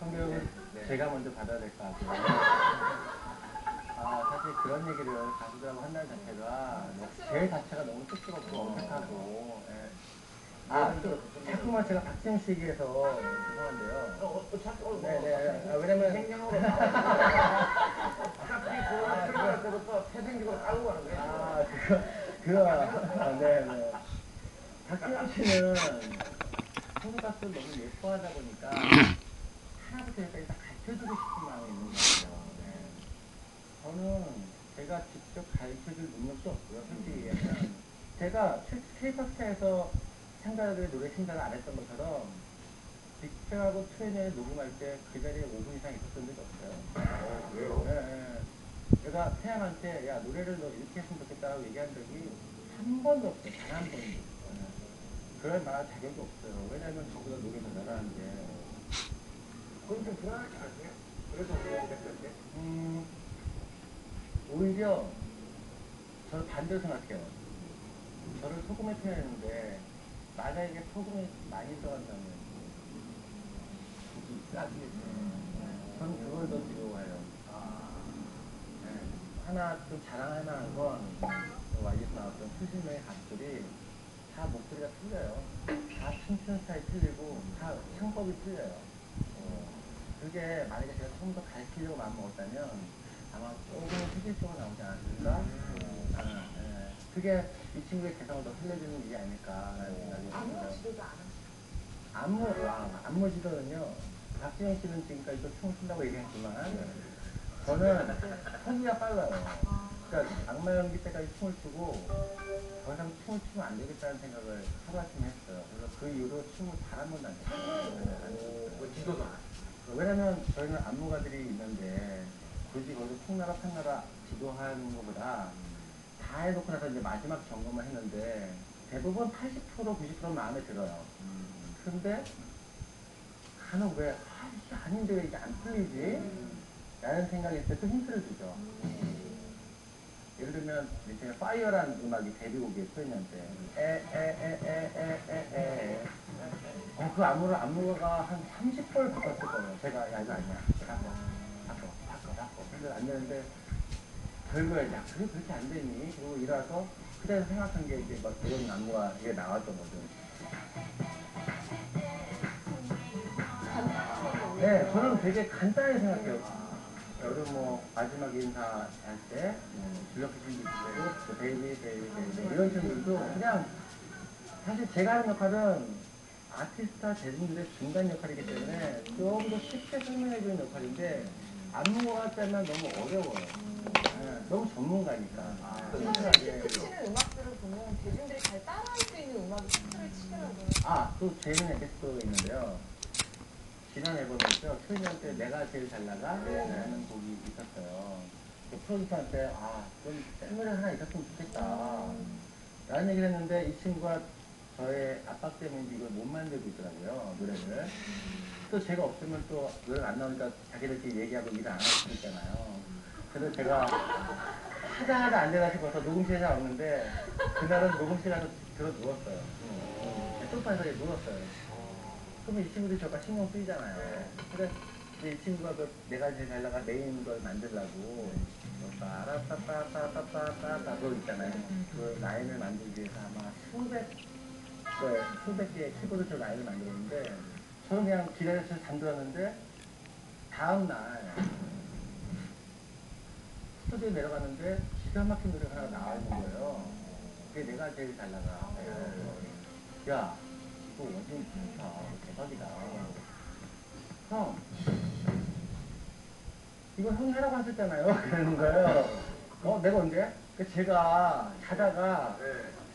성교육은 제가 먼저 받아야 될 것 같고요. 아, 사실 그런 얘기를 가수들하고 한다는 자체가 제 자체가 너무 쑥스럽고 어색하고 예. 아, 또 자꾸만 제가 박지영 씨 얘기해서 죄송한데요. 어, 어, 자꾸, 어, 네네. 아, 왜냐면 생명으로. 어차피 그거 들어갈 때부터 태생적으로 깔고 가는 거야. 아, 그거, 아, 네, 네. 박지영 씨는 성가수를 너무 예뻐하다 보니까 하나부터 열까지 다 가르쳐주고 싶은 마음이 있는 것 같아요. 네. 저는 제가 직접 가르쳐줄 능력도 없고요. 솔직히 얘기하면. 제가 K-pop 스타에서 참가자들의 노래 심사를 안 했던 것처럼 빅뱅하고 트레이너에 녹음할 때 그 자리에 5분 이상 있었던 적이 없어요. 어, 왜요? 예, 예. 제가 태양한테 야 노래를 너 이렇게 했으면 좋겠다라고 얘기한 적이 한 번도 없어요. 단 한 번도. 예. 그럴 만한 자격이 없어요. 왜냐면 저보다 노래 더 잘하는데. 그건 좀 불안하지 않으세요? 그래서 때. 음, 오히려 저는 반대로 생각해요. 저를 소금에 표현했는데 만약에 소금이 많이 들어간다면 나중에 저는 그걸 더 두려워해요. 네. 하나 좀 자랑할 만한 건 YG에서 나왔던 수십 명의 가수들이 다 목소리가 틀려요. 다 춤추는 스타일이 틀리고 다 창법이 틀려요. 어, 그게 만약에 제가 처음부터 가르치려고 마음먹었다면 아마 조금 효율적으로 나오지 않았을까? 어, 나는, 예. 그게 이 친구의 개성을 더 살려주는 일이 아닐까라는 생각이 듭니다. 지도도 안 하시고. 안무, 와, 안무 지도는요, 박지영 씨는 지금까지 또 춤을 춘다고 얘기했지만, 저는 손이가 빨라요. 그러니까 악마 연기 때까지 춤을 추고, 더 이상 춤을 추면 안 되겠다는 생각을 하루아침에 했어요. 그래서 그 이후로 춤을 단한 번도 안 췄어요. 뭐 지도자. 왜냐면 저희는 안무가들이 있는데, 굳이 거기서 콩나라 탕나라 지도하는 것보다 다 해놓고 나서 이제 마지막 점검을 했는데, 대부분 80% 90% 마음에 들어요. 근데 간혹 왜 아, 이게 아닌데 왜 이게 안 풀리지? 라는 생각이 있을 때또 힌트를 주죠. 예를 들면 이제 파이어란 음악이 데뷔곡이에요 소연이한테. 에에에에에에에. 어, 그 안무를 안무가 한 30번 바꿨을 거예요. 제가 야 이거 아니야. 바꿔 바꿔 바꿔 바꿔. 근데 안 되는데 결국에 야 그게 그렇게 안 되니? 그리고 일어나서 그때 생각한 게 이제 막 이런 안무가 이게 나왔던 거죠. 네, 저는 되게 간단하게 생각해요. 여름 뭐 마지막 인사 할 때 줄넘기 그 베이비 베이비 베이비 이런 친구들도 그냥 사실 제가 하는 역할은 아티스트와 대중들의 중간 역할이기 때문에 좀더 쉽게 설명해 주는 역할인데 안무가 때면 너무 어려워요. 네, 너무 전문가니까. 친절하게. 히트 치는 음악들을 보면 대중들이 잘 따라할 수 있는 음악이 히트를 치더라고요. 아, 또 재미있는 에피소드가 있는데요. 지난 앨범에서 트윈한테 내가 제일 잘 나가? 라는 곡이 있었어요. 그 프로듀서한테, 아, 좀센 노래 하나 있었으면 좋겠다. 라는 얘기를 했는데 이 친구가 저의 압박 때문에 이걸 못 만들고 있더라고요, 노래를. 또 제가 없으면 또 노래가 안 나오니까 자기들끼리 얘기하고 일을 안할 수 있잖아요. 그래서 제가 하다 하다 안 되나 싶어서 녹음실에 왔는데 그날은 녹음실 가서 들어 누웠어요. 응. 소파에서 누웠어요. 그러면 이 친구들이 저가 신경 쓰이잖아요. 그래 이제 이 친구가 그 내가 잘 나가 메인 걸 만들라고 빠라빠빠빠빠빠빠빠 그거 있잖아요. 그 라인을 만들기 위해서 아마 수백 그 수백 개의 키보드 저 라인을 만들었는데 저는 그냥 기다려서 잠들었는데 다음 날 스튜디오에 내려갔는데 기가 막힌 노래가 하나 나와 있는 거예요. 그게 내가 제일 잘 나가. 야, 이거 완전 좋다. 대박이다. 형, 이거 형이 하라고 하셨잖아요. 그러는 거예요. 어, 내가 언제? 그 제가 자다가 네.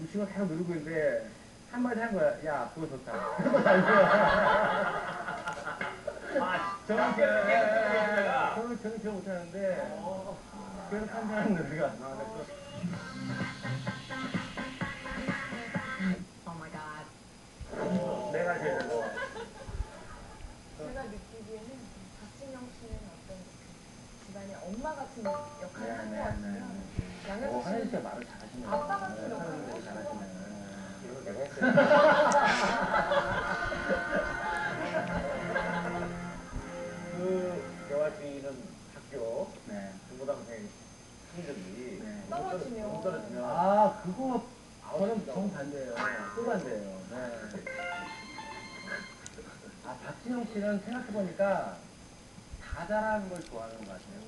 이 친구가 계속 누르고 있는데 한마디 한 거야. 야, 그거 좋다. 그거 알죠? 아, 저는 계속. 저는 저는 기억 못하는데 그래서 판단하는 노래가 나와서 내가 잘 나와. 제가 느끼기에는 박진영 씨는 어떤 그 집안의 엄마 같은 역할을 한것 같으면 어, 양현수 하늘 씨는 씨가 말을 잘하시네요. 아빠 같은 네, 역할을 하시는 것 잘하시네. 그 대화 중이는 학교 네. 중고등학생 친구들이 네. 떨어지면. 돈 떨어지면 아, 그거 저는. 정반대예요. 또 반대예요. 네. 아, 박진영 씨는 생각해보니까 다 잘하는 걸 좋아하는 것 같아요.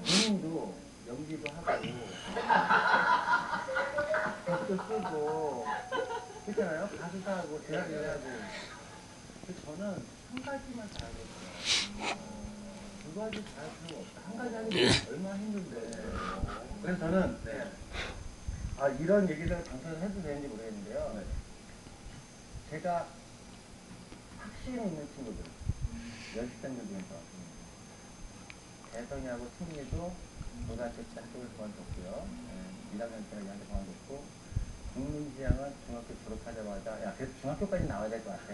본인도 연기도 하고, 곡도 쓰고, 그렇잖아요? 가수도 하고, 대학을 하고. 근데 저는 한 가지만 잘하거든요. 두 가지 잘할 필요가 없다. 한 가지 하는 게 얼마나 힘든데. 그래서 저는, 네. 아, 이런 얘기를 방송에서 해도 되는지 모르겠는데요. 제가 확신이 있는 친구들, 연습생들 중에서, 대성이하고 승리도 고등학교 때 학교를 그만뒀고요. 예, 1학년 때 얘한테 그만뒀고, 국민지향은 중학교 졸업하자마자, 야, 그래도 중학교까지 나와야 될 것 같아.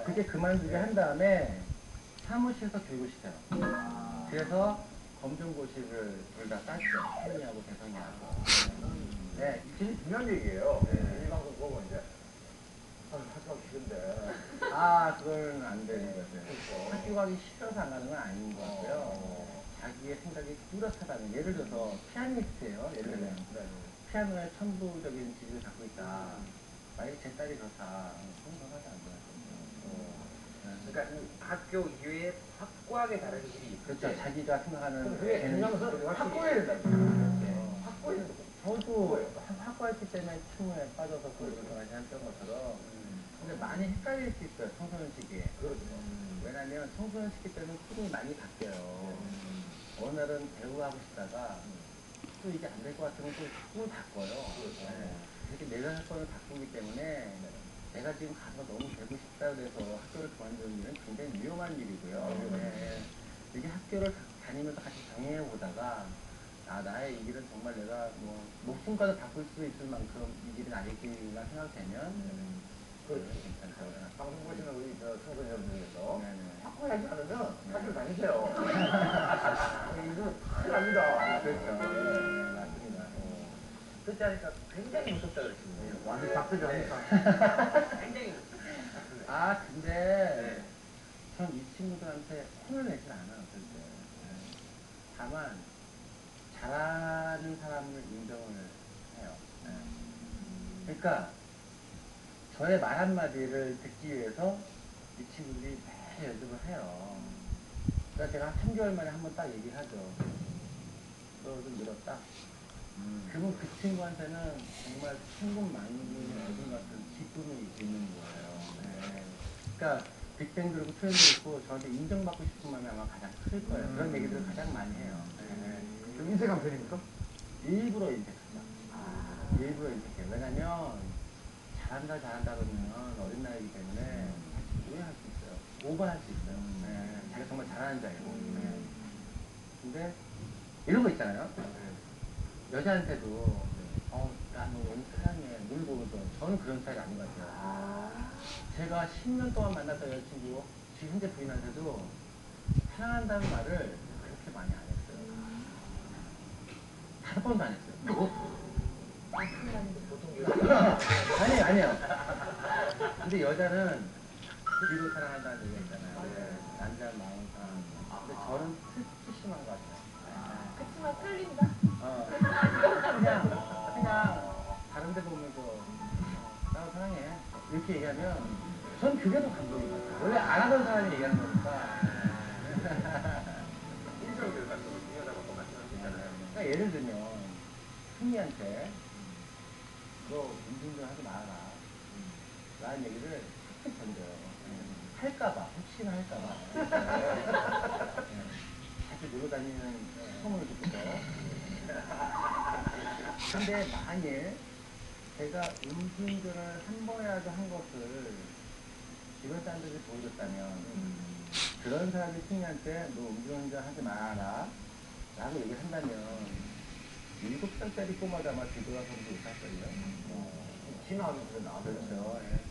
그게 그만두게 한 다음에 사무실에서 교육을 시켜요. 그래서 검정고시를 둘 다 땄죠. 승리하고 대성이하고. 네, 제일 중요한 얘기예요. 네. 이제 아, 아, 그건 안 되는 거죠. 학교 가기 싫어서 안 가는 건 아닌 것 같고요. 자기의 생각이 뚜렷하다는, 예를 들어서 피아니스트예요. 예를 들면. 네. 피아노에 천부적인 지식을 갖고 있다. 만약에 제 딸이 그렇다. 그건 하지 않는 것 같아요. 그러니까 이 학교 이외에 확고하게 다른 길이 그렇죠. 때 자기가 생각하는 그게 중요한 확고해야 된다. 네. 확고해야 된다. 저도 학과했기 때문에 춤에 빠져서 그걸 많이 했던 것처럼 근데 많이 헷갈릴 수 있어요. 청소년 시기에. 그렇죠. 왜냐면 청소년 시기 때는 꿈이 많이 바뀌어요. 어느 날은 배우 하고 싶다가 또 이게 안 될 것 같으면 또 꿈을 바꿔요. 네. 이렇게 내가 사건을 바꾸기 때문에 내가 지금 가서 너무 되고 싶다 그래서 학교를 그만두는 일은 굉장히 위험한 일이고요. 네. 이게 학교를 다니면서 같이 정해 보다가 아 나의 이 길은 정말 내가 뭐 목숨까지 바꿀 수 있을 만큼 이 길은 아니지만 생각되면 그 방송 보시는 우리 저 청소년 네네. 확고하지 않으면 학교 다니세요. 이거 큰일 납니다. 그렇죠. 네, 맞습니다. 듣지 않으니까 굉장히 무섭다 그랬습니다. 완전 답답이 하니까. 굉장히 아 근데 전 이 친구들한테 혼을 않아요 절대 네. 다만 잘하는 사람을 인정을 해요 네. 그러니까 저의 말 한마디를 듣기 위해서 이 친구들이 매일 연습을 해요 그러니까 제가 한 3개월 만에 한 번 딱 얘기를 하죠 너좀 늘었다 그러면 그 친구한테는 정말 천국만국의 어둠 같은 기쁨이 있는 거예요. 네. 그러니까 빅뱅 들고 트렌드 있고 저한테 인정받고 싶은 마음이 아마 가장 클 거예요. 그런 얘기들을 가장 많이 해요. 네. 좀 인색한 편입니까? 일부러 인색하죠. 일부러 인색해요. 왜냐면 잘한다 잘한다 그러면 어린 나이이기 때문에 오해할 수 있어요. 오버할 수 있어요. 네. 자기가 정말 잘하는 줄 알고. 네. 근데 이런 거 있잖아요. 여자한테도 어, 나너 너무 사랑해. 물 보면서 저는 그런 스타일이 아닌 것 같아요. 아, 제가 10년 동안 만났던 여자친구, 지금 현재 부인한테도 사랑한다는 말을 그렇게 많이 안 했어요. 다섯 번도 안 했어요. 아니에요, 아니에요. 근데 여자는 뒤로 사랑한다는 얘기가 있잖아요. 남자는 마음을 사랑한다. 근데 저는 특히 심한 것 같아요. 그치만 끌린다. 어, 그냥, 그냥, 다른 데 보면서, 어, 나도 사랑해. 이렇게 얘기하면, 전 그게 더 감동인 것 같아요. 원래 안 하던 사람이 얘기하는 거니까. 인성들 같은 거 중요하다고 수 있잖아요. 그러니까 예를 들면, 승리한테, 너 운동 하지 말아라. 라는 얘기를 툭툭 던져요. 할까봐, 혹시나 할까봐. 자주 놀러 다니는 소문을 듣고서. 근데 만일 제가 음주운전을 한 번이라도 한 것을 주변 사람들이 보여줬다면 그런 사람이 승리한테 너 음주운전 하지 말아라 라고 얘기를 한다면 일곱 살짜리 꼬마도 아마 뒤돌아서도 못할걸요. 진화하면 그래 나거든요. 그렇죠.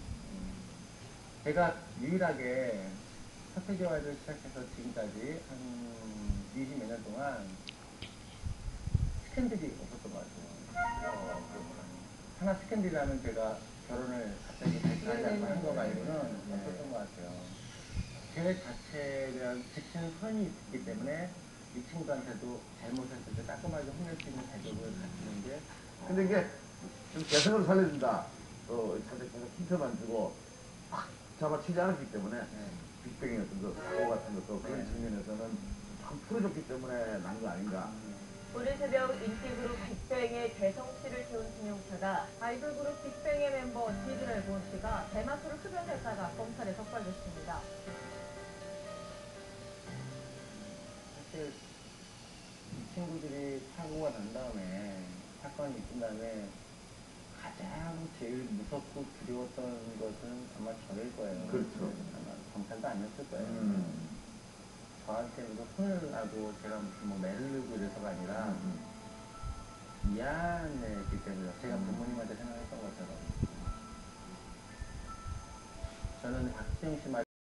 예. 제가 유일하게 서태지와를 시작해서 지금까지 한 20몇 년 동안 스캔들이 없었던 것 같아요. 어. 하나 스캔들이라면 제가 결혼을 갑자기 발표하지 않고 한 거가 아니고는 네. 없었던 것 같아요. 제 자체에 대한 지친 선이 있기 때문에 이 친구한테도 잘못했을 때 따끔하게 혼낼 수 있는 자격을 갖추는 게 근데 이게 좀 개성을 살려준다. 어, 계속 힌트만 주고 막 잡아치지 않았기 때문에 네. 빅뱅의 어떤 그 사고 같은 것도 그런 네. 측면에서는 참 풀어줬기 때문에 난 거 아닌가. 오늘 새벽 인기 그룹 빅뱅의 개성씨를 태운 승용차가 아이돌 그룹 빅뱅의 멤버 지드래곤 씨가 대마초를 흡연했다가 검찰에 적발됐습니다. 사실 이 친구들이 사고가 난 다음에 사건이 있은 다음에 제일 무섭고 두려웠던 것은 아마 저일 거예요. 그렇죠. 아마 경찰도 아니었을 거예요. 음. 저한테는 그 혼을 나고 제가 무슨 뭐 매를 누고 이래서가 아니라 음. 미안했기 때문에 제가 음. 부모님한테 생각했던 것처럼 저는 박수영 씨 말.